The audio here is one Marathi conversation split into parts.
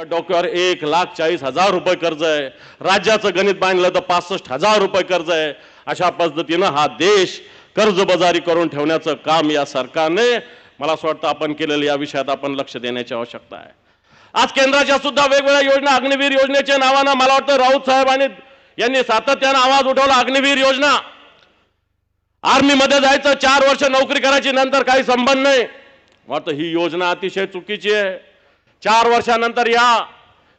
त्या डोक्यावर एक लाख चाळीस हजार रुपये कर्ज आहे? राज्याचं गणित बांधलं तर पासष्ट हजार रुपये कर्ज आहे. अशा पद्धतीनं हा देश कर्जबाजारी करून ठेवण्याचं काम या सरकारने मला असं वाटतं आपण केलेलं या विषयात आपण लक्ष देण्याची आवश्यकता आहे. आज केंद्राच्या सुद्धा वेगवेगळ्या योजना अग्निवीर योजनेच्या नावानं मला वाटतं राऊत साहेब आणि यांनी सातत्यानं आवाज उठवला अग्निवीर योजना. आर्मीमध्ये जायचं चार वर्ष नोकरी करायची नंतर काही संबंध नाही. वाटतं ही योजना अतिशय चुकीची आहे. चार वर्षानंतर या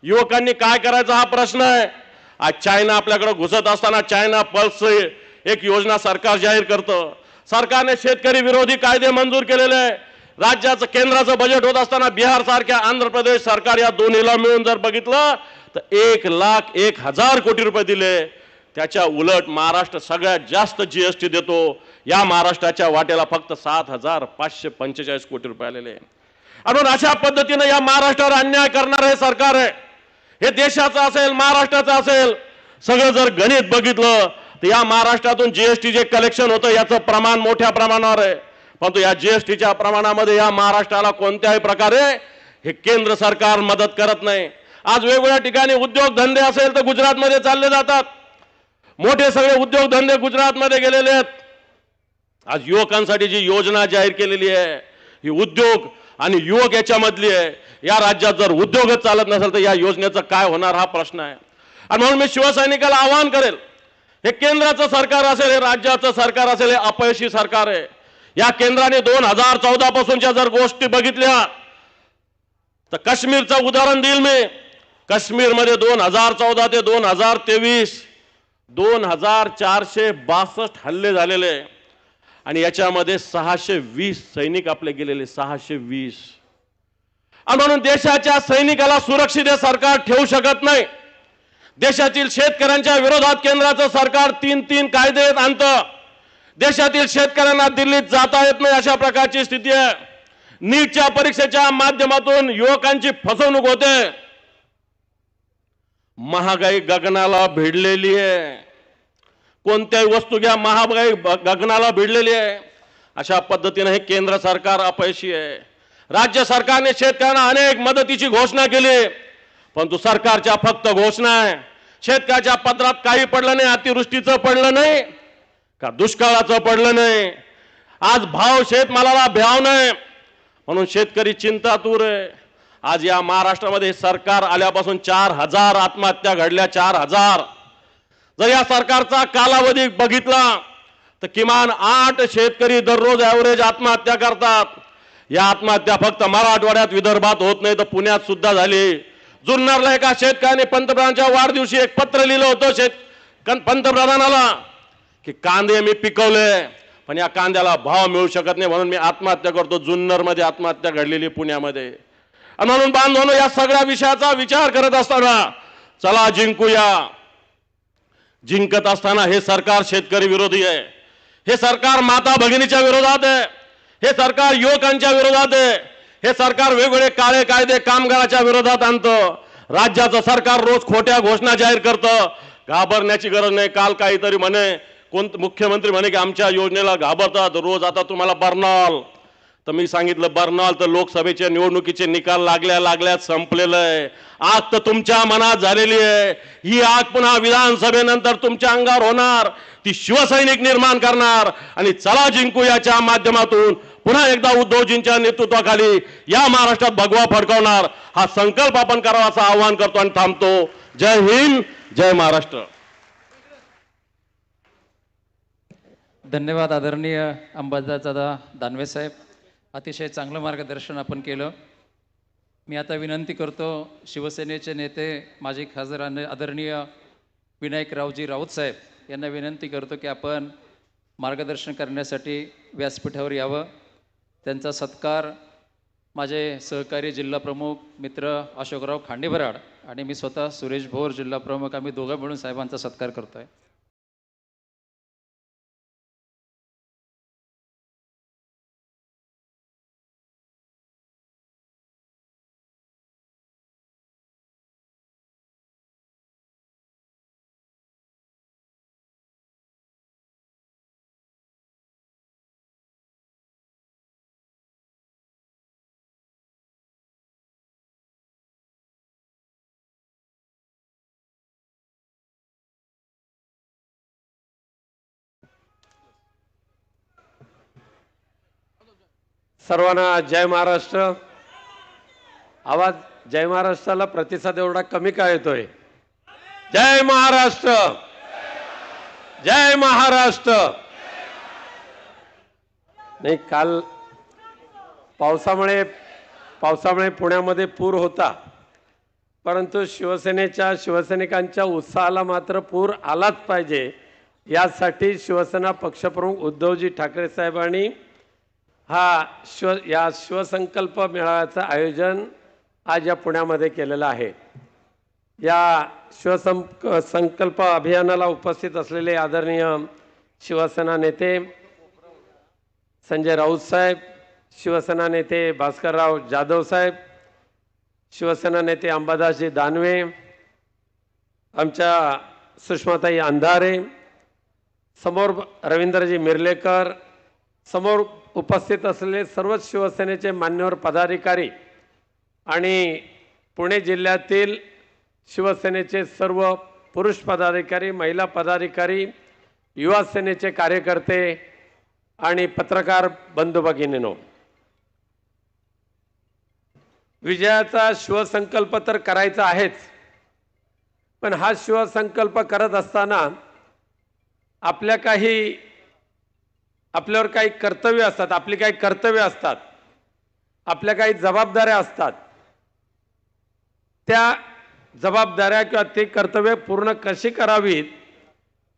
युवकांनी काय करायचा हा प्रश्न आहे? आज चायना आपल्याकडे घुसत असताना चायना पल्स एक योजना सरकार जाहीर करतं. सरकारने शेतकरी विरोधी कायदे मंजूर केलेले आहे. राज्याचं केंद्राचं बजेट होत असताना बिहार सारख्या आंध्र प्रदेश सरकार या दोन्हीला मिळून जर बघितलं तर एक लाख एक हजार कोटी रुपये दिले. त्याच्या उलट महाराष्ट्र सगळ्यात जास्त जी एस टी देतो. या महाराष्ट्राच्या वाटेला फक्त सात हजार पाचशे पंचेचाळीस कोटी रुपये आलेले आहे. म्हणून अशा पद्धतीने या महाराष्ट्रावर अन्याय करणार हे सरकार आहे. हे देशाचं असेल महाराष्ट्राचं असेल सगळं जर गणित बघितलं तर या महाराष्ट्रातून जीएसटी जे कलेक्शन होतं याचं प्रमाण मोठ्या प्रमाणावर आहे. परंतु या जीएसटीच्या प्रमाणामध्ये या महाराष्ट्राला कोणत्याही प्रकारे हे केंद्र सरकार मदत करत नाही. आज वेगवेगळ्या ठिकाणी उद्योगधंदे असेल तर गुजरातमध्ये चालले जातात. मोठे सगळे उद्योगधंदे गुजरातमध्ये गेलेले आहेत. आज युवकांसाठी जी योजना जाहीर केलेली आहे ही उद्योग आणि युवक याच्यामधली आहे. या राज्यात जर उद्योगच चालत नसेल तर या योजनेचं काय होणार हा प्रश्न आहे. आणि म्हणून मी शिवसैनिकाला आवाहन करेल हे केंद्राचं सरकार असेल हे राज्याचं सरकार असेल हे अपयशी सरकार आहे. या केंद्राने दोन हजार चौदा पासूनच्या जर गोष्टी बघितल्या तर काश्मीरचं उदाहरण देईल मी. काश्मीरमध्ये दोन हजार चौदा ते दोन हजार तेवीस दोन हजार चारशे बासष्ट हल्ले झालेले. आहे. आणि याच्यामध्ये सहाशे वीस सैनिक आपले गेलेले सहाशे वीस. आणि म्हणून देशाच्या सैनिकाला सुरक्षित सरकार ठेवू शकत नाही. देशातील शेतकऱ्यांच्या विरोधात केंद्राचं सरकार तीन तीन कायदे आणतं देशातील शेतकऱ्यांना दिल्लीत जाता येत नाही अशा प्रकारची स्थिती आहे. नीटच्या परीक्षेच्या माध्यमातून युवकांची फसवणूक होते. महागाई गगनाला भिडलेली आहे. कोणत्याही वस्तू घ्या महागाई गगनाला भिडलेली आहे. अशा पद्धतीनं हे केंद्र सरकार अपयशी आहे. राज्य सरकारने शेतकऱ्यांना अनेक मदतीची घोषणा केली परंतु सरकारच्या फक्त घोषणा आहे. शेतकऱ्याच्या पत्रात काही पडलं नाही अतिवृष्टीचं पडलं नाही का दुष्काळाचं पडलं नाही. आज भाव शेतमालाला भ्याव नाही म्हणून शेतकरी चिंतातूर आहे. आज या महाराष्ट्रामध्ये सरकार आल्यापासून चार हजार आत्महत्या घडल्या चार हजार. जर या सरकारचा कालावधी बघितला तर किमान आठ शेतकरी दररोज ॲव्हरेज आत्महत्या करतात. या आत्महत्या फक्त मराठवाड्यात विदर्भात होत नाही तर पुण्यात सुद्धा झाली. जुन्नरला एका शेतकऱ्याने पंतप्रधानांच्या वाढदिवशी एक पत्र लिहिलं होतं शेत पंतप्रधानाला की कांदे मी पिकवले पण या कांद्याला भाव मिळू शकत नाही म्हणून मी आत्महत्या करतो. जुन्नरमध्ये आत्महत्या घडलेली पुण्यामध्ये. आणि म्हणून बांधवांनो या सगळ्या विषयाचा विचार करत असताना चला जिंकूया. जिंकत असताना हे सरकार शेतकरी विरोधी आहे. हे सरकार माता भगिनीच्या विरोधात आहे. हे सरकार युवकांच्या विरोधात आहे. हे सरकार वेगवेगळे काळे कायदे कामगाराच्या विरोधात आणतं. राज्याचं सरकार रोज खोट्या घोषणा जाहीर करतं. घाबरण्याची गरज नाही. काल काहीतरी म्हणे कोण मुख्यमंत्री म्हणे की आमच्या योजनेला घाबरतात. रोज आता तुम्हाला बर्नॉल तर मी सांगितलं बर्नॉल तर लोकसभेच्या निवडणुकीचे निकाल लागल्या लागल्यात संपलेलं आहे आग तर तुमच्या मनात झालेली आहे. ही आग पुन्हा विधानसभेनंतर तुमच्या अंगावर होणार. ती शिवसैनिक निर्माण करणार. आणि चला जिंकू याच्या माध्यमातून. पुन्हा एकदा उद्धवजींच्या नेतृत्वाखाली या महाराष्ट्रात भगवा फडकवणार. हा संकल्प आपण करावा असं आवाहन करतो आणि थांबतो. जय हिंद जय महाराष्ट्र. धन्यवाद आदरणीय अंबादादा दानवे साहेब. अतिशय चांगलं मार्गदर्शन आपण केलं. मी आता विनंती करतो शिवसेनेचे नेते माजी खासदार आन- आदरणीय विनायकरावजी राऊत साहेब यांना विनंती करतो की आपण मार्गदर्शन करण्यासाठी व्यासपीठावर यावं. त्यांचा सत्कार माझे सहकारी जिल्हाप्रमुख मित्र अशोकराव खांडेबराड आणि मी स्वतः सुरेश भोर जिल्हाप्रमुख आम्ही दोघं मिळून साहेबांचा सत्कार करतो आहे सर्वांना जय महाराष्ट्र. आवाज जय महाराष्ट्राला प्रतिसाद एवढा कमी का येतोय? जय महाराष्ट्र. जय महाराष्ट्र. नाही काल पावसामुळे पावसामुळे पुण्यामध्ये पूर होता. परंतु शिवसेनेच्या शिवसैनिकांच्या उत्साहाला मात्र पूर आलाच पाहिजे. यासाठी शिवसेना पक्षप्रमुख उद्धवजी ठाकरे साहेबांनी हा शिव या शिवसंकल्प मेळाव्याचं आयोजन आज या पुण्यामध्ये केलेलं आहे. या शिवसंक संकल्प अभियानाला उपस्थित असलेले आदरणीय शिवसेना नेते संजय राऊत साहेब शिवसेना नेते भास्करराव जाधव साहेब शिवसेना नेते अंबादासजी दानवे आमच्या सुषमाताई अंधारे समोर रवींद्रजी मिर्लेकर समोर उपस्थित असलेले सर्वच शिवसेनेचे मान्यवर पदाधिकारी आणि पुणे जिल्ह्यातील शिवसेनेचे सर्व पुरुष पदाधिकारी महिला पदाधिकारी युवा सेनेचे कार्यकर्ते आणि पत्रकार बंधू भगिनीनो विजयाचा शिवसंकल्प तर करायचा आहेच पण हा शिवसंकल्प करत असताना आपल्या काही आपल्यावर काही कर्तव्य असतात आपली काही कर्तव्य असतात आपल्या काही जबाबदाऱ्या असतात. त्या जबाबदाऱ्या किंवा ते कर्तव्य पूर्ण कशी करावीत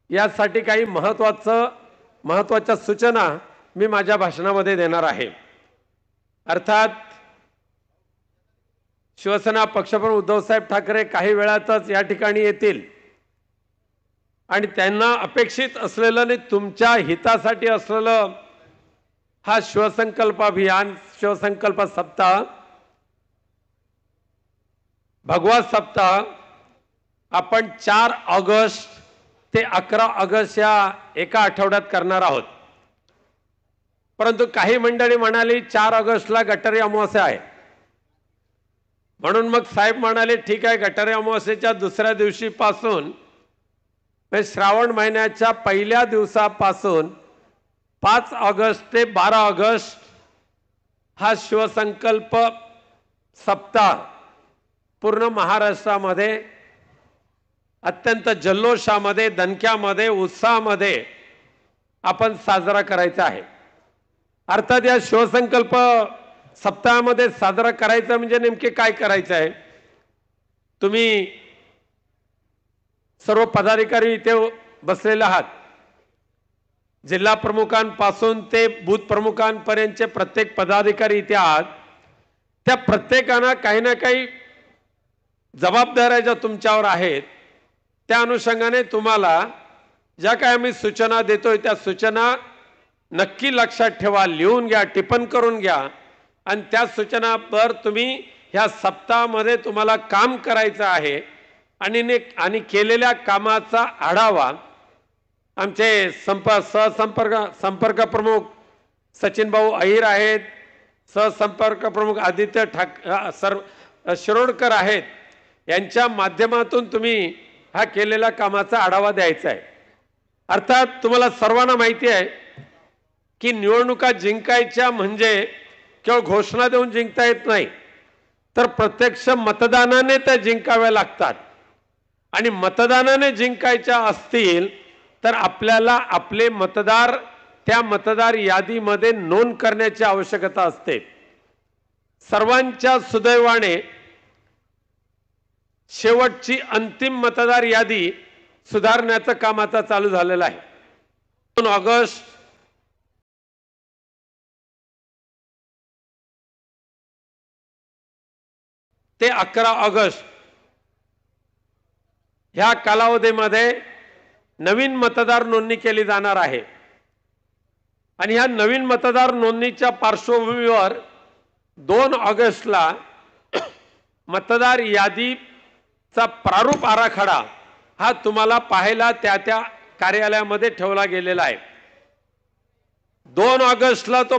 यासाठी काही महत्त्वाचं महत्त्वाच्या सूचना मी माझ्या भाषणामध्ये देणार आहे. अर्थात शिवसेना पक्षप्रमुख उद्धवसाहेब ठाकरे काही वेळातच या ठिकाणी येतील. आणि त्यांना अपेक्षित असलेलं आणि तुमच्या हितासाठी असलेलं हा शिवसंकल्प अभियान शिवसंकल्प सप्ताह भगवा सप्ताह आपण चार ऑगस्ट ते अकरा ऑगस्ट या एका आठवड्यात करणार आहोत. परंतु काही मंडळी म्हणाली चार ऑगस्टला गटारी अमावस्या आहे. म्हणून मग साहेब म्हणाले ठीक आहे गटारी अमावस्येच्या दुसऱ्या दिवशीपासून म्हणजे श्रावण महिन्याच्या पहिल्या दिवसापासून पाच ऑगस्ट ते बारा ऑगस्ट हा शिवसंकल्प सप्ताह पूर्ण महाराष्ट्रामध्ये अत्यंत जल्लोषामध्ये दणक्यामध्ये उत्साहामध्ये आपण साजरा करायचा आहे. अर्थात या शिवसंकल्प सप्ताहामध्ये साजरा करायचा म्हणजे नेमके काय करायचं आहे? तुम्ही सर्व पदाधिकारी इथे बसलेले आहात. जिल्हा प्रमुखांपासून ते बूथ प्रमुखांपर्यंतचे प्रत्येक पदाधिकारी इथे आहात. त्या प्रत्येकानं काही ना काही जबाबदाऱ्या ज्या तुमच्यावर आहेत त्या अनुषंगाने तुम्हाला ज्या काय आम्ही सूचना देतोय त्या सूचना नक्की लक्षात ठेवा लिहून घ्या टिपण करून घ्या. आणि त्या सूचनावर तुम्ही ह्या सप्ताहामध्ये तुम्हाला काम करायचं आहे. आणि ने आणि केलेल्या कामाचा आढावा आमचे संप सहसंपर्क संपर्क प्रमुख सचिन भाऊ अहिर आहेत. सहसंपर्क प्रमुख आदित्य ठाक सर शिरोडकर आहेत. यांच्या माध्यमातून तुम्ही हा केलेल्या कामाचा आढावा द्यायचा आहे. अर्थात तुम्हाला सर्वांना माहिती आहे की निवडणुका जिंकायच्या म्हणजे केवळ घोषणा देऊन जिंकता येत नाही तर प्रत्यक्ष मतदानाने त्या जिंकाव्या लागतात. आणि मतदानाने जिंकायच्या असतील तर आपल्याला आपले मतदार त्या मतदार यादीमध्ये नोंद करण्याची आवश्यकता असते. सर्वांच्या सुदैवाने शेवटची अंतिम मतदार यादी सुधारण्याचं काम आता चालू झालेलं आहे. दोन ऑगस्ट ते अकरा ऑगस्ट ह्या कालावधीमध्ये नवीन मतदार नोंदणी केली जाणार आहे. आणि ह्या नवीन मतदार नोंदणीच्या पार्श्वभूमीवर दोन ऑगस्टला मतदार यादीचा प्रारूप आराखडा हा तुम्हाला पाहायला त्या त्या कार्यालयामध्ये ठेवला गेलेला आहे. दोन ऑगस्टला तो